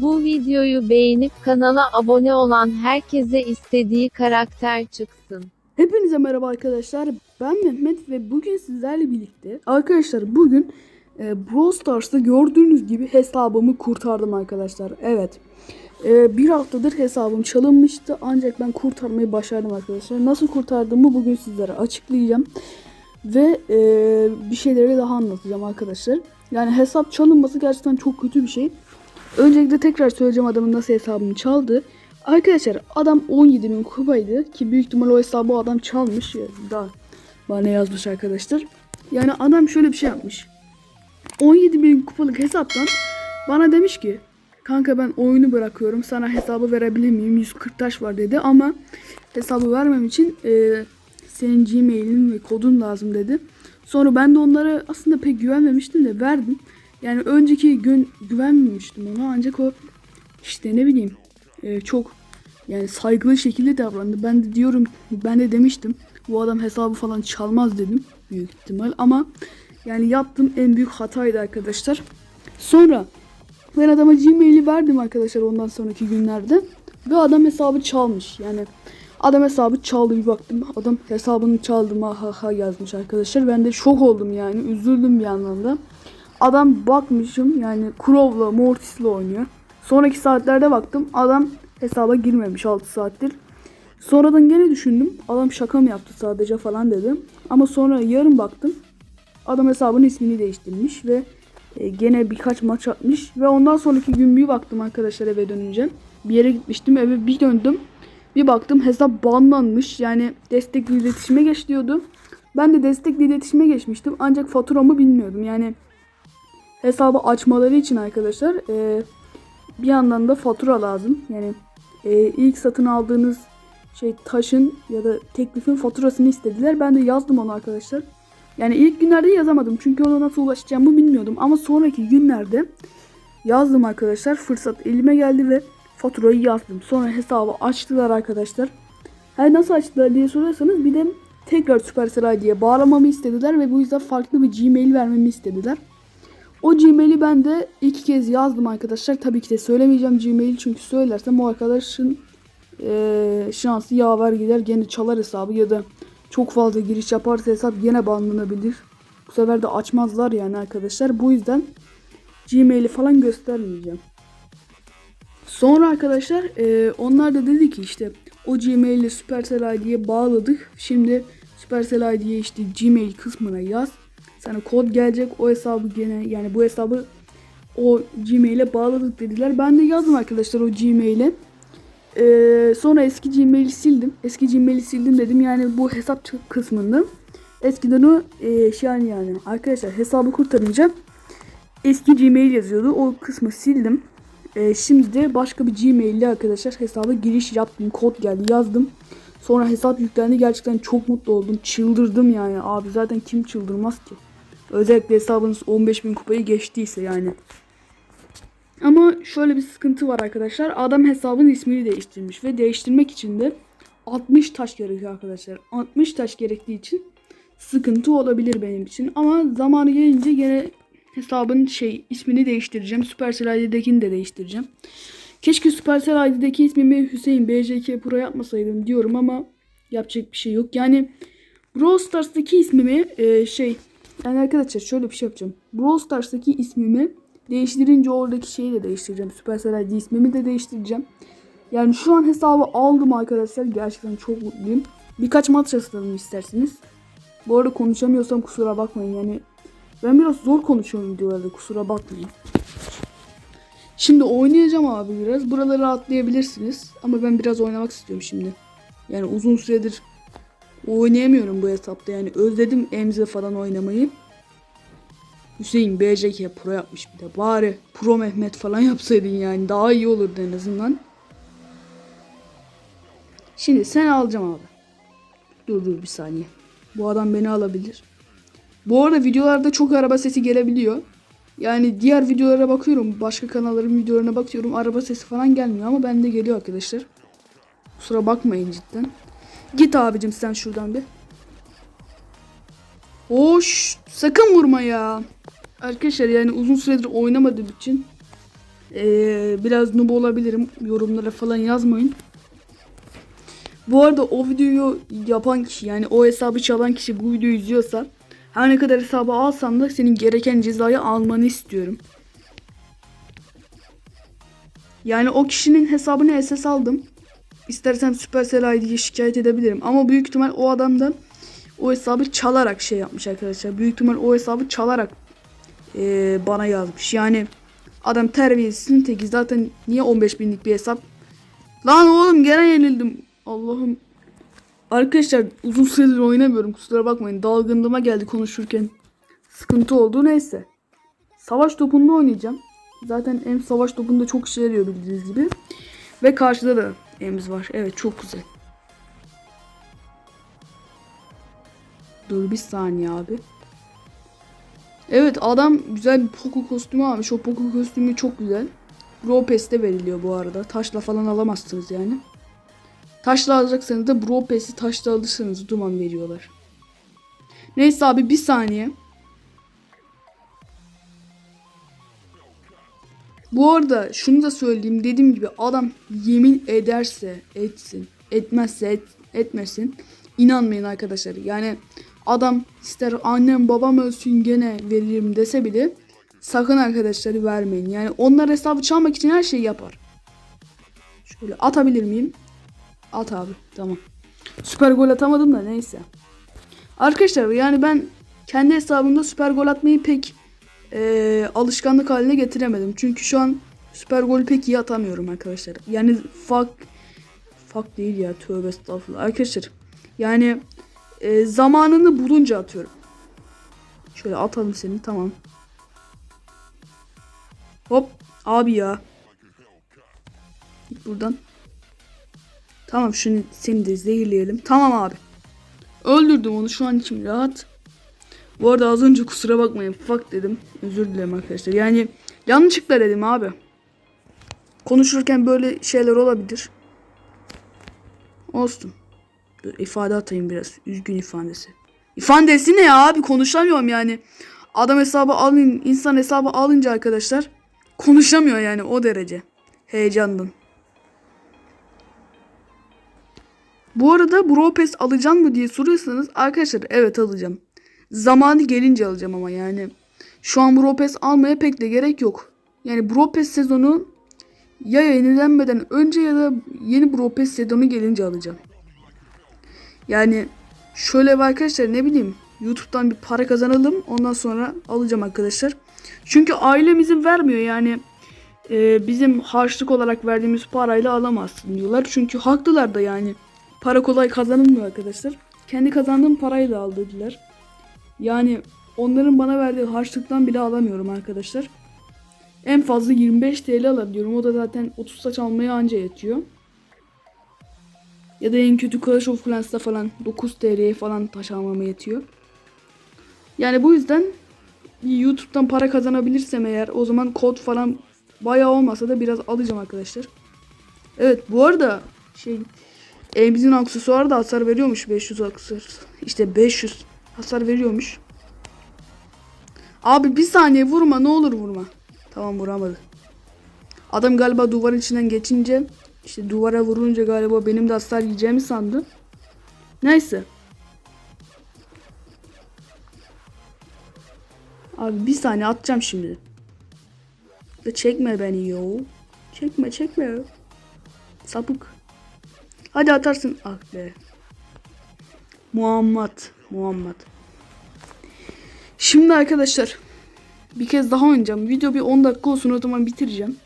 Bu videoyu beğenip kanala abone olan herkese istediği karakter çıksın. Hepinize merhaba arkadaşlar. Ben Mehmet ve bugün sizlerle birlikte arkadaşlar bugün e, Brawl Stars'ta gördüğünüz gibi hesabımı kurtardım arkadaşlar. Evet. E, bir haftadır hesabım çalınmıştı ancak ben kurtarmayı başardım arkadaşlar. Nasıl kurtardığımı bugün sizlere açıklayacağım. Ve e, bir şeyleri daha anlatacağım arkadaşlar. Yani hesap çalınması gerçekten çok kötü bir şey. Öncelikle tekrar söyleyeceğim adamın nasıl hesabımı çaldı. Arkadaşlar adam 17 bin kupaydı ki büyük ihtimal o hesabı adam çalmış. Ya, Daha bana yazmış arkadaşlar. Yani adam şöyle bir şey yapmış. 17 bin kupalık hesaptan bana demiş ki kanka ben oyunu bırakıyorum sana hesabı verebilir miyim 140 taş var dedi ama hesabı vermem için e, senin gmail'in ve kodun lazım dedi. Sonra ben de onlara aslında pek güvenmemiştim de verdim. Yani önceki gün güvenmemiştim ona ancak o işte ne bileyim e, çok yani saygılı şekilde davrandı. Ben de diyorum ben de demiştim bu adam hesabı falan çalmaz dedim büyük ihtimal ama yani yaptığım en büyük hataydı arkadaşlar. Sonra ben adama Gmail'i verdim arkadaşlar ondan sonraki günlerde ve adam hesabı çalmış. Yani adam hesabı çaldı bir baktım adam hesabını çaldı ha ha yazmış arkadaşlar. Ben de şok oldum yani üzüldüm bir yandan da. Adam bakmışım yani Crow'la Mortis'le oynuyor. Sonraki saatlerde baktım adam hesaba girmemiş 6 saattir. Sonradan gene düşündüm. Adam şaka mı yaptı sadece falan dedim. Ama sonra yarın baktım. Adam hesabın ismini değiştirmiş ve e, gene birkaç maç atmış. Ve ondan sonraki gün bir baktım arkadaşlar eve dönünce. Bir yere gitmiştim eve bir döndüm. Bir baktım hesap banlanmış. Yani destekli iletişime geç diyordu. Ben de destekli iletişime geçmiştim. Ancak faturamı bilmiyordum. Yani hesabı açmaları için arkadaşlar e, bir yandan da fatura lazım. Yani e, ilk satın aldığınız şey taşın ya da teklifin faturasını istediler. Ben de yazdım onu arkadaşlar. Yani ilk günlerde yazamadım çünkü ona nasıl ulaşacağımı bilmiyordum. Ama sonraki günlerde yazdım arkadaşlar. Fırsat elime geldi ve faturayı yazdım. Sonra hesabı açtılar arkadaşlar. Her nasıl açtılar diye soruyorsanız bir de tekrar Supercell ID'ye bağlamamı istediler ve bu yüzden farklı bir Gmail vermemi istediler. O Gmail'i ben de iki kez yazdım arkadaşlar. Tabii ki de söylemeyeceğim Gmail çünkü söylersem o arkadaşın eee, şansı yaver gider gene çalar hesabı ya da çok fazla giriş yaparsa hesap yine banlanabilir. Bu sefer de açmazlar yani arkadaşlar. Bu yüzden Gmail'i falan göstermeyeceğim. Sonra arkadaşlar eee, onlar da dedi ki işte o Gmail'i Supercell ID'ye bağladık. Şimdi Supercell ID'ye işte Gmail kısmına yaz. Sana kod gelecek o hesabı gene yani bu hesabı o Gmail'e bağladık dediler. Ben de yazdım arkadaşlar o Gmail'e. Ee, sonra eski Gmail'i sildim. Eski Gmail'i sildim dedim. Yani bu hesap kısmında eskiden o e, şey yani arkadaşlar hesabı kurtarınca eski Gmail yazıyordu. O kısmı sildim. Ee, şimdi de başka bir Gmail ile arkadaşlar hesaba giriş yaptım. Kod geldi yazdım. Sonra hesap yüklendi. Gerçekten çok mutlu oldum. Çıldırdım yani. Abi zaten kim çıldırmaz ki? Özellikle hesabınız 15.000 kupayı geçtiyse yani. Ama şöyle bir sıkıntı var arkadaşlar. Adam hesabın ismini değiştirmiş ve değiştirmek için de 60 taş gerekiyor arkadaşlar. 60 taş gerektiği için sıkıntı olabilir benim için. Ama zamanı gelince gene hesabın şey ismini değiştireceğim. Supercell ID'dekini de değiştireceğim. Keşke Supercell ID'deki ismimi Hüseyin BJK Pro yapmasaydım diyorum ama yapacak bir şey yok. Yani Brawl Stars'taki ismimi e, şey yani arkadaşlar şöyle bir şey yapacağım. Brawl Stars'taki ismimi değiştirince oradaki şeyi de değiştireceğim. Supercell ID ismimi de değiştireceğim. Yani şu an hesabı aldım arkadaşlar. Gerçekten çok mutluyum. Birkaç maç yasladım isterseniz. Bu arada konuşamıyorsam kusura bakmayın. Yani ben biraz zor konuşuyorum videolarda kusura bakmayın. Şimdi oynayacağım abi biraz. Buraları atlayabilirsiniz. Ama ben biraz oynamak istiyorum şimdi. Yani uzun süredir oynayamıyorum bu hesapta. Yani özledim Emze falan oynamayı. Hüseyin BJK Pro yapmış bir de. Bari Pro Mehmet falan yapsaydın yani. Daha iyi olurdu en azından. Şimdi sen alacağım abi. Dur dur bir saniye. Bu adam beni alabilir. Bu arada videolarda çok araba sesi gelebiliyor. Yani diğer videolara bakıyorum. Başka kanalların videolarına bakıyorum. Araba sesi falan gelmiyor ama bende geliyor arkadaşlar. Kusura bakmayın cidden. Git abicim sen şuradan bir. Hoş sakın vurma ya. Arkadaşlar yani uzun süredir oynamadığım için Ee, biraz noob olabilirim. Yorumlara falan yazmayın. Bu arada o videoyu yapan kişi yani o hesabı çalan kişi bu videoyu izliyorsa her ne kadar hesabı alsam da senin gereken cezayı almanı istiyorum. Yani o kişinin hesabını SS aldım. İstersem Supercell ID'ye şikayet edebilirim. Ama büyük ihtimal o adamdan o hesabı çalarak şey yapmış arkadaşlar. Büyük ihtimal o hesabı çalarak eee, bana yazmış. Yani adam terbiyesizin teki. Zaten niye 15 binlik bir hesap? Lan oğlum gene yenildim. Allah'ım. Arkadaşlar uzun süredir oynamıyorum. Kusura bakmayın. Dalgınlığıma geldi konuşurken. Sıkıntı oldu. Neyse. Savaş topunda oynayacağım. Zaten em savaş topunda çok işe yarıyor bildiğiniz gibi. Ve karşıda da emz var. Evet çok güzel. Dur bir saniye abi. Evet adam güzel bir Poco kostümü almış. O Poco kostümü çok güzel. Bro Pass'te veriliyor bu arada. Taşla falan alamazsınız yani. Taşla alacaksanız da Bro Pass'i taşla alırsanız duman veriyorlar. Neyse abi bir saniye. Bu arada şunu da söyleyeyim. Dediğim gibi adam yemin ederse etsin. Etmezse et, etmesin. İnanmayın arkadaşlar. Yani adam ister annem babam ölsün gene veririm dese bile sakın arkadaşları vermeyin. Yani onlar hesabı çalmak için her şeyi yapar. Şöyle atabilir miyim? At abi. Tamam. Süper gol atamadım da neyse. Arkadaşlar yani ben kendi hesabımda süper gol atmayı pek eee, alışkanlık haline getiremedim. Çünkü şu an süper gol pek iyi atamıyorum arkadaşlar. Yani fak fak değil ya tövbe estağfurullah. Arkadaşlar yani eee, zamanını bulunca atıyorum. Şöyle atalım seni tamam. Hop abi ya. Git buradan. Tamam şunu seni de zehirleyelim. Tamam abi. Öldürdüm onu şu an içim rahat. Bu arada az önce kusura bakmayın. Fuck dedim. Özür dilerim arkadaşlar. Yani yanlışlıkla dedim abi. Konuşurken böyle şeyler olabilir. Olsun. Dur ifade atayım biraz. Üzgün ifadesi. İfadesi ne ya abi? Konuşamıyorum yani. Adam hesabı alın, insan hesabı alınca arkadaşlar konuşamıyor yani o derece. Heyecandan. Bu arada Bro Pass alacağım mı diye soruyorsanız arkadaşlar evet alacağım. Zamanı gelince alacağım ama yani. Şu an Bro Pass almaya pek de gerek yok. Yani Bro Pass sezonu ya yenilenmeden önce ya da yeni Bro Pass sezonu gelince alacağım. Yani şöyle arkadaşlar ne bileyim YouTube'dan bir para kazanalım ondan sonra alacağım arkadaşlar. Çünkü ailem izin vermiyor yani e, bizim harçlık olarak verdiğimiz parayla alamazsın diyorlar. Çünkü haklılar da yani. Para kolay kazanılmıyor arkadaşlar. Kendi kazandığım parayla al. Yani onların bana verdiği harçlıktan bile alamıyorum arkadaşlar. En fazla 25 TL alabiliyorum. O da zaten 30 saç almaya anca yetiyor. Ya da en kötü Clash of Clans'ta falan 9 TL'ye falan taş almama yetiyor. Yani bu yüzden YouTube'dan para kazanabilirsem eğer o zaman kod falan bayağı olmasa da biraz alacağım arkadaşlar. Evet bu arada şey Elimizin aksesuarı da hasar veriyormuş 500 aksesuar. İşte 500 hasar veriyormuş. Abi bir saniye vurma ne olur vurma. Tamam vuramadı. Adam galiba duvarın içinden geçince işte duvara vurunca galiba benim de hasar yiyeceğimi sandı. Neyse. Abi bir saniye atacağım şimdi. Çekme beni yo. Çekme çekme. Sapık. Hadi atarsın. Ah be. Muhammed. Muhammed. Şimdi arkadaşlar. Bir kez daha oynayacağım. Video bir 10 dakika olsun o zaman bitireceğim.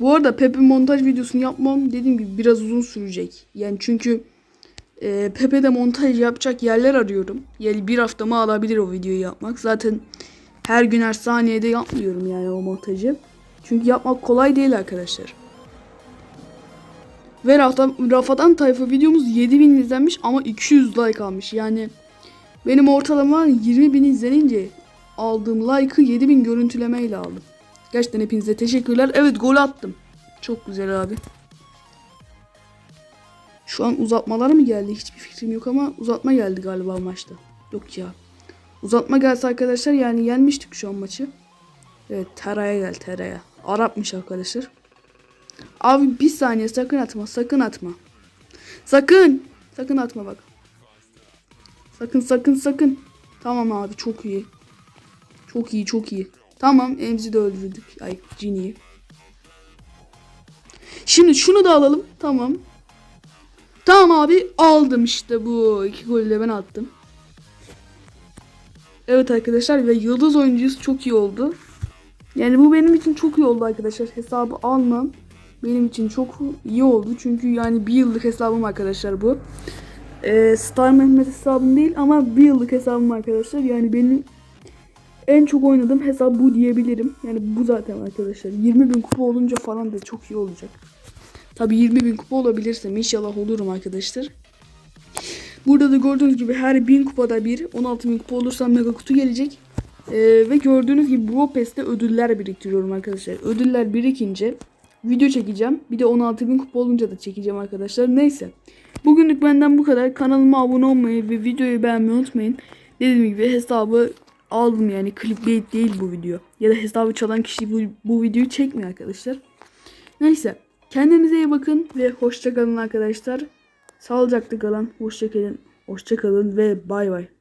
Bu arada Pepe montaj videosunu yapmam dediğim gibi biraz uzun sürecek. Yani çünkü e, Pepe'de montaj yapacak yerler arıyorum. Yani bir haftamı alabilir o videoyu yapmak. Zaten her gün her saniyede yapmıyorum yani o montajı. Çünkü yapmak kolay değil arkadaşlar. Ve Raftan, Rafadan Tayfa videomuz 7000 izlenmiş ama 200 like almış. Yani benim ortalama 20 bin izlenince aldığım like'ı 7000 görüntülemeyle aldım. Gerçekten hepinize teşekkürler. Evet gol attım. Çok güzel abi. Şu an uzatmalar mı geldi? Hiçbir fikrim yok ama uzatma geldi galiba maçta. Yok ya. Uzatma gelse arkadaşlar yani yenmiştik şu an maçı. Evet teraya gel teraya. Arapmış arkadaşlar. Abi bir saniye sakın atma sakın atma. Sakın. Sakın atma bak. Sakın sakın sakın. Tamam abi çok iyi. Çok iyi çok iyi. Tamam Emzi de öldürdük. Ay Cini'yi. Şimdi şunu da alalım. Tamam. Tamam abi aldım işte bu. iki golü de ben attım. Evet arkadaşlar ve yıldız oyuncuyuz çok iyi oldu. Yani bu benim için çok iyi oldu arkadaşlar. Hesabı almam benim için çok iyi oldu. Çünkü yani bir yıllık hesabım arkadaşlar bu. Ee, Star Mehmet hesabım değil ama bir yıllık hesabım arkadaşlar. Yani benim en çok oynadığım hesap bu diyebilirim. Yani bu zaten arkadaşlar. 20 bin kupa olunca falan da çok iyi olacak. Tabi 20 bin kupa olabilirsem inşallah olurum arkadaşlar. Burada da gördüğünüz gibi her 1000 kupada bir 16 bin kupa olursam mega kutu gelecek. Ee, ve gördüğünüz gibi Brawl Pass'te ödüller biriktiriyorum arkadaşlar. Ödüller birikince video çekeceğim. Bir de 16 bin kupa olunca da çekeceğim arkadaşlar. Neyse. Bugünlük benden bu kadar. Kanalıma abone olmayı ve videoyu beğenmeyi unutmayın. Dediğim gibi hesabı aldım yani clickbait değil bu video. Ya da hesabı çalan kişi bu, bu videoyu çekmiyor arkadaşlar. Neyse. Kendinize iyi bakın ve hoşça kalın arkadaşlar. Sağlıcakla kalın. Hoşça kalın. Hoşça kalın ve bay bay.